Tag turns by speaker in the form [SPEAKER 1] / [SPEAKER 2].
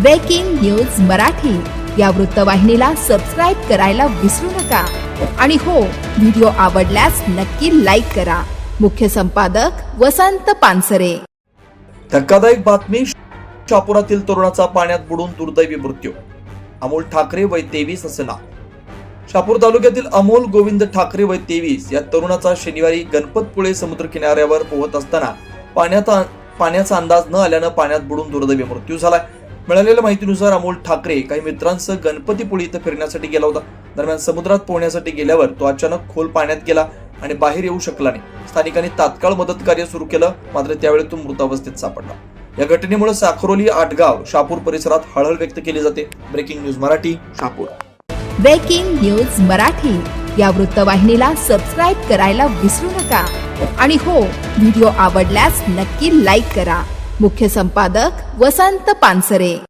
[SPEAKER 1] Breaking news Marathi या वृत्तवाहिनीला subscribe करायला विसरू नका. आणि हो व्हिडिओ आवडल्यास नक्की लाईक करा. मुख्य संपादक वसंत पानसरे.
[SPEAKER 2] धक्कादायक बातमी शापुरातील तरुणाचा पाण्यात बुडून दुर्दैवी मृत्यू. अमोल ठाकरे वय तेवीस असे नाव शापूर तालुक्यातील अमोल गोविंद ठाकरे वय तेवीस या तरुणाचा शनिवारी गणपतपुळे समुद्र किनाऱ्यावर पोहत असताना पाण्याचा पाण्याचा अंदाज न आल्यानं पाण्यात बुडून दुर्दैवी मृत्यू झालाय मिळालेल्या माहितीनुसार अमोल ठाकरे काही मित्रांसह गणपतीपुळे इथं फिरण्यासाठी गेला होता. दरम्यान समुद्रात पोहण्यासाठी गेल्यावर तो अचानक खोल पाण्यात गेला आणि बाहेर येऊ शकला नाही. स्थानिकांनी तात्काळ मदत कार्य सुरू केलं मात्र त्यावेळी तो मृतावस्थेत सापडला. या घटनेमुळे साखरोली आटगाव शापूर परिसरात हळहळ व्यक्त केली जाते. Breaking news Marathi Shapur.
[SPEAKER 1] Breaking news Marathi. या वृत्तवाहिनीला सबस्क्राईब करायला विसरू नका. आणि हो व्हिडिओ आवडल्यास नक्की लाईक करा. मुख्य संपादक वसंत पानसरे.